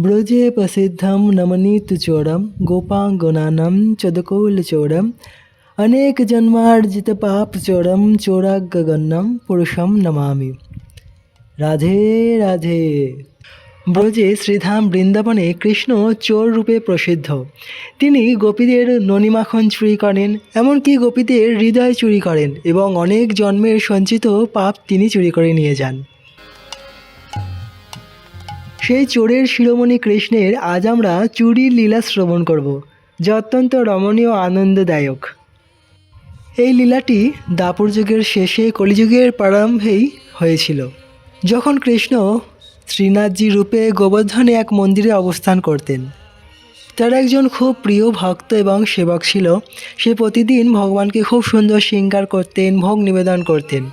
ব্রজে প্রসিদ্ধম নমনীত চোরম গোপাঙ্গনানম চদকৌলচোরম অনেক জন্মার্জিত পাপ চোরম চোরাগগন্নম পুরুষম নমামি। রাধে রাধে। ব্রজে শ্রীধাম বৃন্দাবনে কৃষ্ণ চোর রূপে প্রসিদ্ধ। তিনি গোপীদের ননিমাখন চুরি করেন, এমনকি গোপীদের হৃদয় চুরি করেন এবং অনেক জন্মের সঞ্চিত পাপ তিনি চুরি করে নিয়ে যান। সেই চোরের শিরোমণি কৃষ্ণের আজ আমরা চুরির লীলা শ্রবণ করব, যা অত্যন্ত রমণীয় আনন্দদায়ক। এই লীলাটি দাপর যুগের শেষে কলিযুগের প্রারম্ভেই হয়েছিল, যখন কৃষ্ণ শ্রীনাথজি রূপে গোবর্ধনে এক মন্দিরে অবস্থান করতেন। তার একজন খুব প্রিয় ভক্ত এবং সেবক ছিল, সে প্রতিদিন ভগবানকে খুব সুন্দর শৃঙ্গার করতেন, ভোগ নিবেদন করতেন।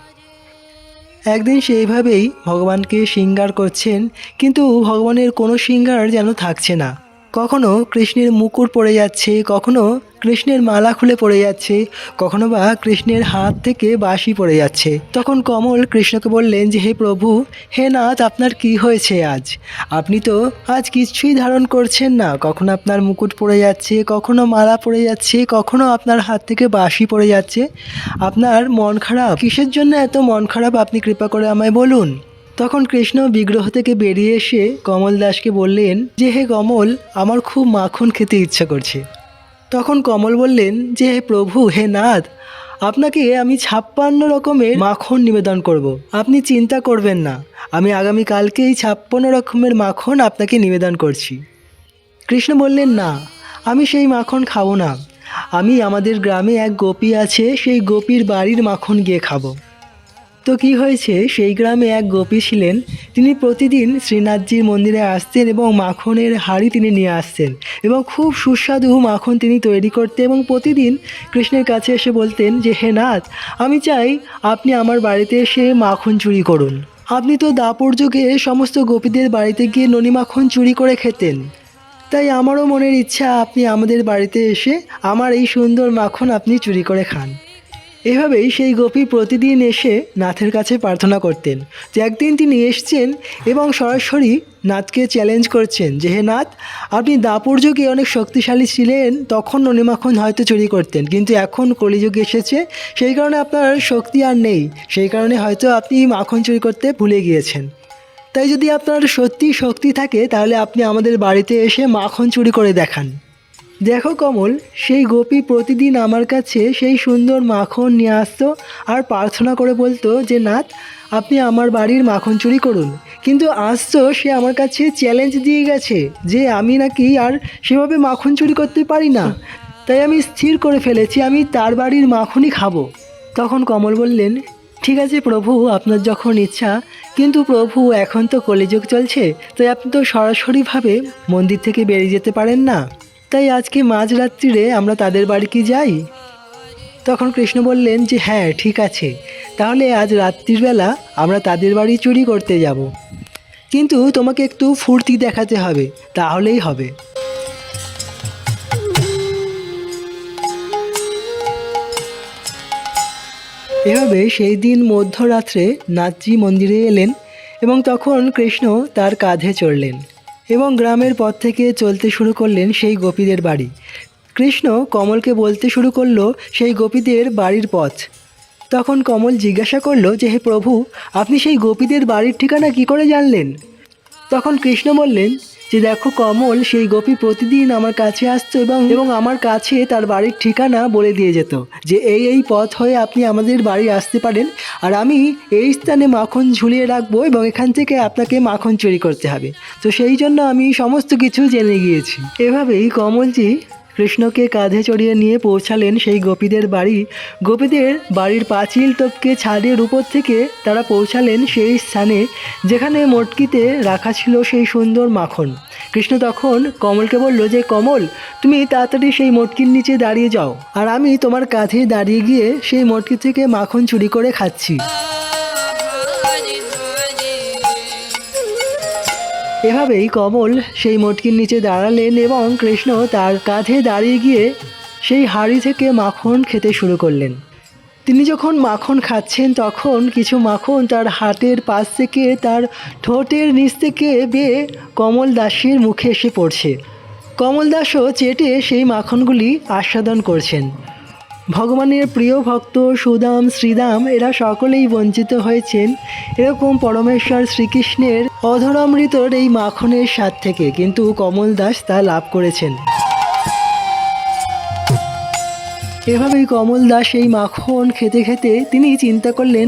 একদিন সেইভাবেই ভগবানকে শৃঙ্গার করছেন কিন্তু ভগবানের কোনো শৃঙ্গার যেন থাকছে না। কখনো কৃষ্ণের মুকুট পড়ে যাচ্ছে, কখনো কৃষ্ণের মালা খুলে পড়ে যাচ্ছে, কখনো বা কৃষ্ণের হাত থেকে বাঁশি পড়ে যাচ্ছে। তখন কমল কৃষ্ণকে বললেন যে, হে প্রভু, হে নাথ, আপনার কি হয়েছে আজ? আপনি তো আজ কিছুই ধারণ করছেন না। কখনো আপনার মুকুট পড়ে যাচ্ছে, কখনো মালা পড়ে যাচ্ছে, কখনো আপনার হাত থেকে বাঁশি পড়ে যাচ্ছে। আপনার মন খারাপ? কিসের জন্য এত মন খারাপ? আপনি কৃপা করে আমায় বলুন। তখন কৃষ্ণ বিগ্রহ থেকে বেরিয়ে এসে কমল দাসকে বললেন, যে হে কমল, আমার খুব মাখন খেতে ইচ্ছা করছে। তখন কমল বললেন, যে হে প্রভু, হে নাথ, আপনাকে আমি ছাপ্পান্ন রকমের মাখন নিবেদন করব। আপনি চিন্তা করবেন না, আমি আগামী কালকেই ছাপ্পান্ন রকমের মাখন আপনাকে নিবেদন করছি। কৃষ্ণ বললেন, না, আমি সেই মাখন খাব না। আমি আমাদের গ্রামে এক গোপী আছে, সেই গোপীর বাড়ির মাখন গিয়ে খাব। তো কি হয়েছে? সেই গ্রামে এক গোপী ছিলেন। তিনি প্রতিদিন শ্রীনাথজির মন্দিরে আসতেন এবং মাখনের হাড়ি তিনি নিয়ে আসতেন এবং খুব সুস্বাদু মাখন তিনি তৈরি করতেন এবং প্রতিদিন কৃষ্ণের কাছে এসে বলতেন যে, হে নাথ, আমি চাই আপনি আমার বাড়িতে এসে মাখন চুরি করুন। আপনি তো দাপর যুগে সমস্ত গোপীদের বাড়িতে গিয়ে ননি মাখন চুরি করে খেতেন। তাই আমারও মনের ইচ্ছা আপনি আমাদের বাড়িতে এসে আমার এই সুন্দর মাখন আপনি চুরি করে খান। এভাবেই সেই গোপী প্রতিদিন এসে নাথের কাছে প্রার্থনা করতেন যে একদিন তিনি এসছেন এবং সরাসরি নাথকে চ্যালেঞ্জ করছেন যে, হে নাথ, আপনি দাপর যুগে অনেক শক্তিশালী ছিলেন, তখন ননিমাখন হয়তো চুরি করতেন, কিন্তু এখন কলিযুগ এসেছে, সেই কারণে আপনার শক্তি আর নেই, সেই কারণে হয়তো আপনি মাখন চুরি করতে ভুলে গিয়েছেন। তাই যদি আপনার সত্যি শক্তি থাকে, তাহলে আপনি আমাদের বাড়িতে এসে মাখন চুরি করে দেখান। দেখো কমল, সেই গোপী প্রতিদিন আমার কাছে সেই সুন্দর মাখন নিয়ে আসতো আর প্রার্থনা করে বলতো যে, নাথ, আপনি আমার বাড়ির মাখন চুরি করুন। কিন্তু আজ তো সে আমার কাছে চ্যালেঞ্জ দিয়ে গেছে যে, আমি নাকি আর সেভাবে মাখন চুরি করতে পারি না। তাই আমি স্থির করে ফেলেছি, আমি তার বাড়ির মাখনই খাব। তখন কমল বললেন, ঠিক আছে প্রভু, আপনার যখন ইচ্ছা। কিন্তু প্রভু, এখন তো কলিযুগ চলছে, তাই আপনি তো সরাসরিভাবে মন্দির থেকে বেরিয়ে যেতে পারেন না। তাই আজকে মাঝরাত্রিরে আমরা তাদের বাড়ি কি যাই? তখন কৃষ্ণ বললেন যে হ্যাঁ ঠিক আছে। তাহলে আজ রাত্রির বেলা আমরা তাদের বাড়ি চুরি করতে যাব। কিন্তু তোমাকে একটু ফুর্তি দেখাতে হবে, তাহলেই হবে। এভাবে সেই দিন মধ্যরাত্রে নাথজি মন্দিরে এলেন এবং তখন কৃষ্ণ তার কাঁধে চড়লেন। এবং গ্রামের পথ থেকে চলতে শুরু করলেন সেই গোপীদের বাড়ি। কৃষ্ণ কমলকে বলতে শুরু করল সেই গোপীদের বাড়ির পথ। তখন কমল জিজ্ঞাসা করল যে, হে প্রভু, আপনি সেই গোপীদের বাড়ির ঠিকানা কি করে জানলেন? তখন কৃষ্ণ বললেন যে দেখো কমল, সেই গোপী প্রতিদিন আমার কাছে আসতো এবং এবং আমার কাছে তার বাড়ির ঠিকানা বলে দিয়ে যেত যে এই এই পথ হয়ে আপনি আমাদের বাড়ি আসতে পারেন আর আমি এই স্থানে মাখন ঝুলিয়ে রাখব এবং এখান থেকে আপনাকে মাখন চুরি করতে হবে। তো সেই জন্য আমি সমস্ত কিছু জেনে গিয়েছি। এভাবেই কমলজি কৃষ্ণকে কাঁধে চড়িয়ে নিয়ে পৌঁছালেন সেই গোপীদের বাড়ি। গোপীদের বাড়ির পাঁচিল টপকে ছাদের উপর থেকে তারা পৌঁছালেন সেই স্থানে, যেখানে মটকিতে রাখা ছিল সেই সুন্দর মাখন। কৃষ্ণ তখন কমলকে বলল যে, কমল, তুমি তাড়াতাড়ি সেই মটকির নিচে দাঁড়িয়ে যাও, আর আমি তোমার কাঁধে দাঁড়িয়ে গিয়ে সেই মটকি থেকে মাখন চুরি করে খাচ্ছি। এভাবেই কমল সেই মটকির নিচে দাঁড়ালেন এবং কৃষ্ণ তার কাঁধে দাঁড়িয়ে গিয়ে সেই হাঁড়ি থেকে মাখন খেতে শুরু করলেন। তিনি যখন মাখন খাচ্ছেন, তখন কিছু মাখন তার হাতের পাশ থেকে তার ঠোঁটের নিচ থেকে বেয়ে কমল দাসের মুখে এসে পড়ছে। কমল দাসও চেটে সেই মাখনগুলি আস্বাদন করছেন। ভগবানের প্রিয় ভক্ত সুদাম, শ্রীদাম, এরা সকলেই বঞ্চিত হয়েছেন। এরকম পরমেশ্বর শ্রীকৃষ্ণের অধরামৃতর এই মাখনের স্বাদ থেকে কিন্তু কমল দাস তা লাভ করেছেন। এভাবেই কমল দাস এই মাখন খেতে খেতে তিনি চিন্তা করলেন,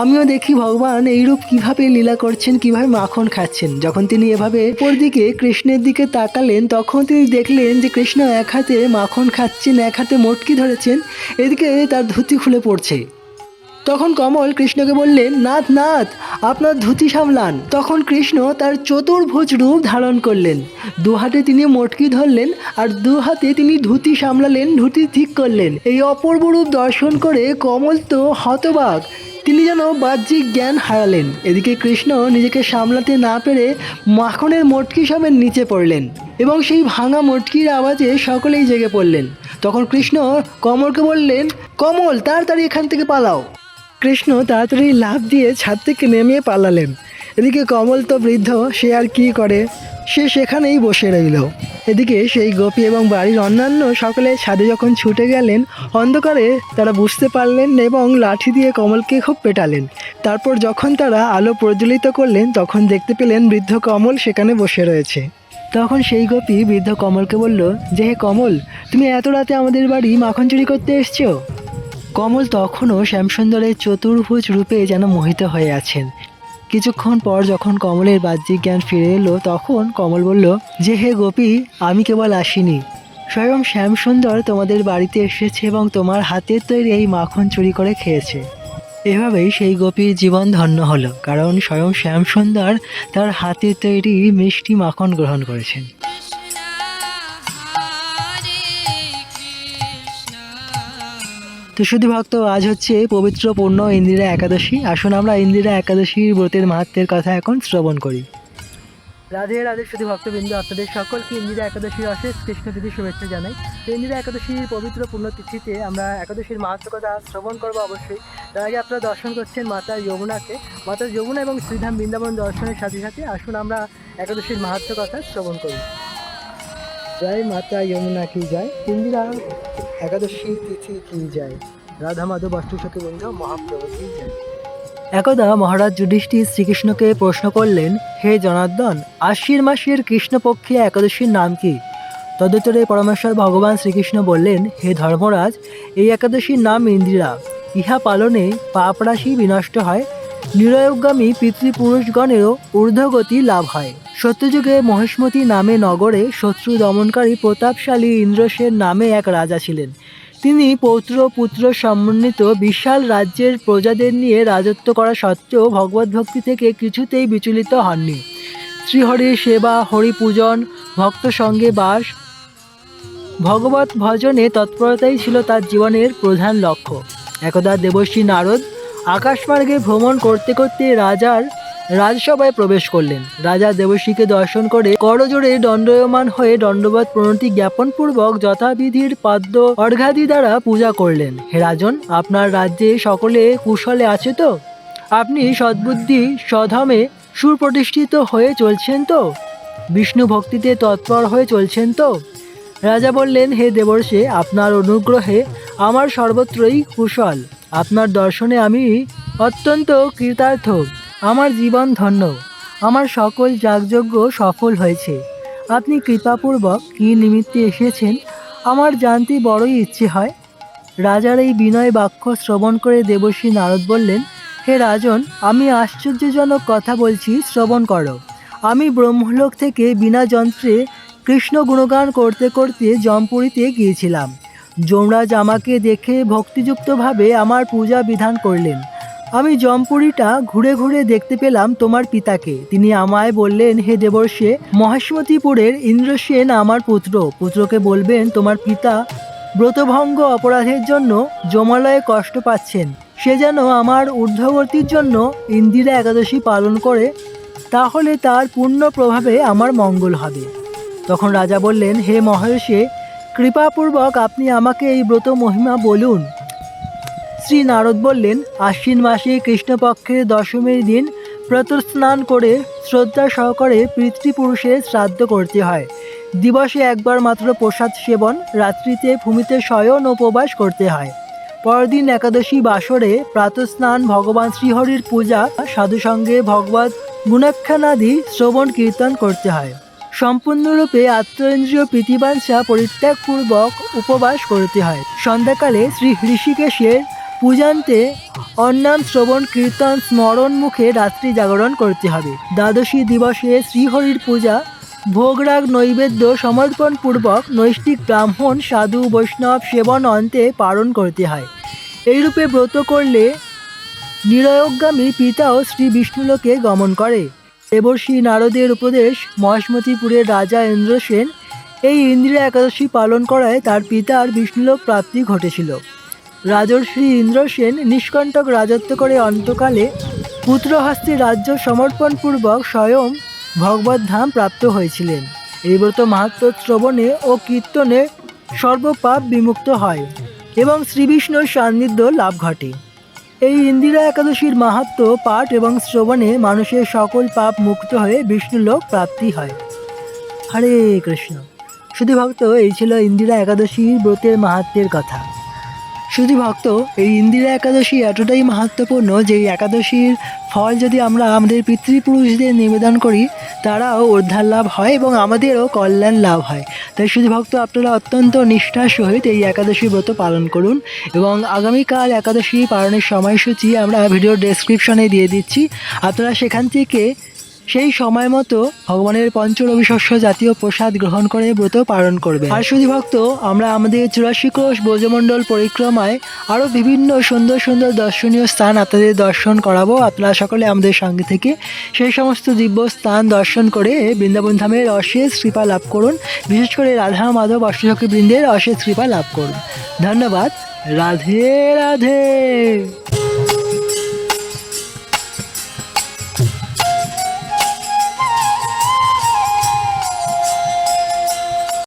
আমিও দেখি ভগবান এইরূপ কীভাবে লীলা করছেন, কীভাবে মাখন খাচ্ছেন। যখন তিনি এভাবে উপর দিকে কৃষ্ণের দিকে তাকালেন, তখন তিনি দেখলেন যে কৃষ্ণ এক হাতে মাখন খাচ্ছেন, এক হাতে মটকি ধরেছেন, এদিকে তার ধুতি খুলে পড়ছে। তখন কমল কৃষ্ণকে বললেন, নাথ নাথ, আপনার ধুতি সামলান। তখন কৃষ্ণ তার চতুর্ভুজ রূপ ধারণ করলেন। দু হাতে তিনি মটকি ধরলেন আর দু হাতে তিনি ধুতি সামলালেন, ধুতি ঠিক করলেন। এই অপূর্ব রূপ দর্শন করে কমল তো হতবাক। তিনি যেন বাহ্যিক জ্ঞান হারালেন। এদিকে কৃষ্ণ নিজেকে সামলাতে না পেরে মাখনের মটকি সবের নিচে পড়লেন এবং সেই ভাঙা মটকির আওয়াজে সকলেই জেগে পড়লেন। তখন কৃষ্ণ কমলকে বললেন, কমল, তাড়াতাড়ি এখান থেকে পালাও। কৃষ্ণ তাড়াতাড়ি লাফ দিয়ে ছাদ থেকে নেমে পালালেন। এদিকে কমল তো বৃদ্ধ, সে আর কি করে? সে সেখানেই বসে রইল। এদিকে সেই গোপী এবং বাড়ির অন্যান্য সকলে ছাদে যখন ছুটে গেলেন, অন্ধকারে তারা বুঝতে পারলেন এবং লাঠি দিয়ে কমলকে খুব পেটালেন। তারপর যখন তারা আলো প্রজ্বলিত করলেন, তখন দেখতে পেলেন বৃদ্ধ কমল সেখানে বসে রয়েছে। তখন সেই গোপী বৃদ্ধ কমলকে বলল, যে হে কমল, তুমি এত রাতে আমাদের বাড়ি মাখন চুরি করতে এসছো? কমল তখনও শ্যামসুন্দরের চতুর্ভুজ রূপে যেন মোহিত হয়ে আছেন। কিছুক্ষণ পর যখন কমলের বাহ্যিক জ্ঞান ফিরে এলো, তখন কমল বলল, যে হে গোপী, আমি কেবল আসিনি। স্বয়ং শ্যামসুন্দর তোমাদের বাড়িতে এসেছে এবং তোমার হাতের তৈরি এই মাখন চুরি করে খেয়েছে। এভাবেই সেই গোপীর জীবন ধন্য হলো, কারণ স্বয়ং শ্যামসুন্দর তার হাতের তৈরি মিষ্টি মাখন গ্রহণ করেছেন। তো শুধু ভক্ত, আজ হচ্ছে পবিত্র পূর্ণ ইন্দিরা একাদশী। আসুন আমরা ইন্দিরা একাদশীর ব্রতের মাহাত্মের কথা এখন শ্রবণ করি। রাধে রাধে শুধু ভক্তবৃন্দ, আপনাদের সকলকে ইন্দিরা একাদশীর অশেষ কৃষ্ণ তিথি শুভেচ্ছা জানাই। তো ইন্দিরা একাদশীর পবিত্র পুণ্যতিথিতে আমরা একাদশীর মাহাত্ম কথা শ্রবণ করব অবশ্যই। তার আগে আপনারা দর্শন করছেন মাতা যমুনাকে। মাতা যমুনা এবং শ্রীধাম বৃন্দাবন দর্শনের সাথে সাথে আসুন আমরা একাদশীর মাহাত্ম কথা শ্রবণ করি। জয় মাতা যমুনা কি জয়? ইন্দিরা একাদশী তিথি কি যায় রাধা মাধব অষ্টসখী বন্ধু মহাপ্রভু কি যায় একদা মহারাজ যুধিষ্ঠির শ্রীকৃষ্ণকে প্রশ্ন করলেন, হে জনার্দন আশ্বির মাসের কৃষ্ণপক্ষে একাদশীর নাম কি? তদুত্তরে পরমেশ্বর ভগবান শ্রীকৃষ্ণ বললেন, হে ধর্মরাজ, এই একাদশীর নাম ইন্দিরা। ইহা পালনে পাপরাশি বিনষ্ট হয় নিরয়োগামী পিতৃপুরুষগণেরও ঊর্ধ্বগতি লাভ হয়। সত্যযুগে মহেশমতি নামে নগরে শত্রু দমনকারী প্রতাপশালী ইন্দ্রসেন নামে এক রাজা ছিলেন। তিনি পৌত্র পুত্র সমন্বিত বিশাল রাজ্যের প্রজাদের নিয়ে রাজত্ব করা সত্ত্বেও ভগবত ভক্তি থেকে কিছুতেই বিচলিত হননি। শ্রীহরির সেবা হরি পূজন ভক্ত সঙ্গে বাস, ভগবত ভজনে তৎপরতাই ছিল তার জীবনের প্রধান লক্ষ্য। একদা দেবশ্রী নারদ আকাশমার্গে ভ্রমণ করতে করতে রাজার রাজসভায় প্রবেশ করলেন। রাজা দেবশ্রীকে দর্শন করে করজোড়ে দণ্ডয়মান হয়ে দণ্ডবাদ প্রণতি জ্ঞাপন পূর্বক যথাবিধির পাদ্য অর্ঘাদি দ্বারা পূজা করলেন। হে রাজন, আপনার রাজ্যে সকলে কুশলে আছে তো? আপনি সদ্বুদ্ধি সধমে সুপ্রতিষ্ঠিত হয়ে চলছেন তো? বিষ্ণু ভক্তিতে তৎপর হয়ে চলছেন তো? রাজা বললেন, হে দেবর্ষে, আপনার অনুগ্রহে আমার সর্বত্রই কুশল। আপনার দর্শনে আমি অত্যন্ত কৃতার্থ। আমার জীবন ধন্য। আমার সকল যাগযজ্ঞ সফল হয়েছে। আপনি কৃপাপূর্বক কী নিমিত্তে এসেছেন, আমার জানতে বড়ই ইচ্ছে হয়। রাজার এই বিনয় বাক্য শ্রবণ করে দেবশ্রী নারদ বললেন, হে রাজন, আমি আশ্চর্যজনক কথা বলছি, শ্রবণ করো। আমি ব্রহ্মলোক থেকে বিনা যন্ত্রে কৃষ্ণ গুণগান করতে করতে জমপুরীতে গিয়েছিলাম। যমরাজ আমাকে দেখে ভক্তিযুক্তভাবে আমার পূজা বিধান করলেন। আমি জমপুরিটা ঘুরে ঘুরে দেখতে পেলাম তোমার পিতাকে। তিনি আমায় বললেন, হে দেবর্ষে মহেশমতিপুরের ইন্দ্রসেন আমার পুত্র। পুত্রকে বলবেন, তোমার পিতা ব্রতভঙ্গ অপরাধের জন্য জমালয়ে কষ্ট পাচ্ছেন। সে যেন আমার ঊর্ধ্ববর্তীর জন্য ইন্দিরা একাদশী পালন করে, তাহলে তার পূর্ণ প্রভাবে আমার মঙ্গল হবে। তখন রাজা বললেন, হে মহেশে কৃপাপূর্বক আপনি আমাকে এই ব্রত মহিমা বলুন। শ্রী নারদ বললেন, আশ্বিন মাসে কৃষ্ণপক্ষের দশমীর দিন প্রতস্নান করে শ্রদ্ধা সহকারে পিতৃপুরুষের শ্রাদ্ধ করতে হয়। দিবসে একবার মাত্র প্রসাদ সেবন, রাত্রিতে ভূমিতে শয়ন উপবাস করতে হয়। পরদিন একাদশী বাসরে প্রাতস্নান, ভগবান শ্রীহরির পূজা, সাধুসঙ্গে ভগবত গুণাখ্যানাদি শ্রবণ কীর্তন করতে হয়। সম্পূর্ণরূপে আত্মেন্দ্রীয় প্রীতিবাঞ্ছা পরিত্যাগপূর্বক উপবাস করতে হয়। সন্ধ্যাকালে শ্রী ঋষিকেশের পূজান্তে অন্নাম শ্রবণ, কীর্তন, স্মরণ মুখে রাত্রি জাগরণ করতে হবে। দ্বাদশী দিবসে শ্রীহরির পূজা, ভোগরাগ নৈবেদ্য সমর্পণ পূর্বক নৈষ্ঠিক ব্রাহ্মণ, সাধু, বৈষ্ণব সেবন অন্তে পালন করতে হয়। এইরূপে ব্রত করলে নিরয়োগামী পিতাও শ্রী বিষ্ণুলোকে গমন করে। দেবর্ষি নারদের উপদেশ মহাসমতিপুরের রাজা ইন্দ্রসেন এই ইন্দ্রিয়া একাদশী পালন করায় তার পিতার বিষ্ণুলোক প্রাপ্তি ঘটেছিল। রাজর্ষি ইন্দ্রসেন নিষ্কণ্টক রাজত্ব করে অন্তকালে পুত্রহস্তে রাজ্য সমর্পণপূর্বক স্বয়ং ভগবত ধাম প্রাপ্ত হয়েছিলেন। এই ব্রত মাহাত্ম শ্রবণে ও কীর্তনে সর্বপাপ বিমুক্ত হয় এবং শ্রীবিষ্ণুর সান্নিধ্য লাভ ঘটে। এই ইন্দিরা একাদশীর মাহাত্ম পাঠ এবং শ্রবণে মানুষের সকল পাপ মুক্ত হয়ে বিষ্ণুলোক প্রাপ্তি হয়। হরে কৃষ্ণ। শুধু ভক্ত এই ছিল ইন্দিরা একাদশীর ব্রতের মাহাত্মের কথা। শুধু ভক্ত, এই ইন্দিরা একাদশী এতটাই মাহাত্মপূর্ণ যে এই একাদশীর ফল যদি আমরা আমাদের পিতৃপুরুষদের নিবেদন করি, তারাও উদ্ধার লাভ হয় এবং আমাদেরও কল্যাণ লাভ হয়। তাই শুধু ভক্ত, আপনারা অত্যন্ত নিষ্ঠার সহিত এই একাদশী ব্রত পালন করুন এবং আগামীকাল একাদশী পালনের সময়সূচি আমরা ভিডিও ডেসক্রিপশনে দিয়ে দিচ্ছি। আপনারা সেখান থেকে সেই সময় মতো ভগবানের পঞ্চরবি শস্য জাতীয় প্রসাদ গ্রহণ করে ব্রত পালন করবে। আর শুধু ভক্ত, আমরা আমাদের চুরাশি কোষ ব্রজমণ্ডল পরিক্রমায় আরও বিভিন্ন সুন্দর সুন্দর দর্শনীয় স্থান আপনাদের দর্শন করাবো। আপনারা সকলে আমাদের সঙ্গে থেকে সেই সমস্ত দিব্য স্থান দর্শন করে বৃন্দাবন ধামের অশেষ কৃপা লাভ করুন। বিশেষ করে রাধা, মাধব অষ্টচক্রী বৃন্দের অশেষ কৃপা লাভ করুন। ধন্যবাদ। রাধে রাধে।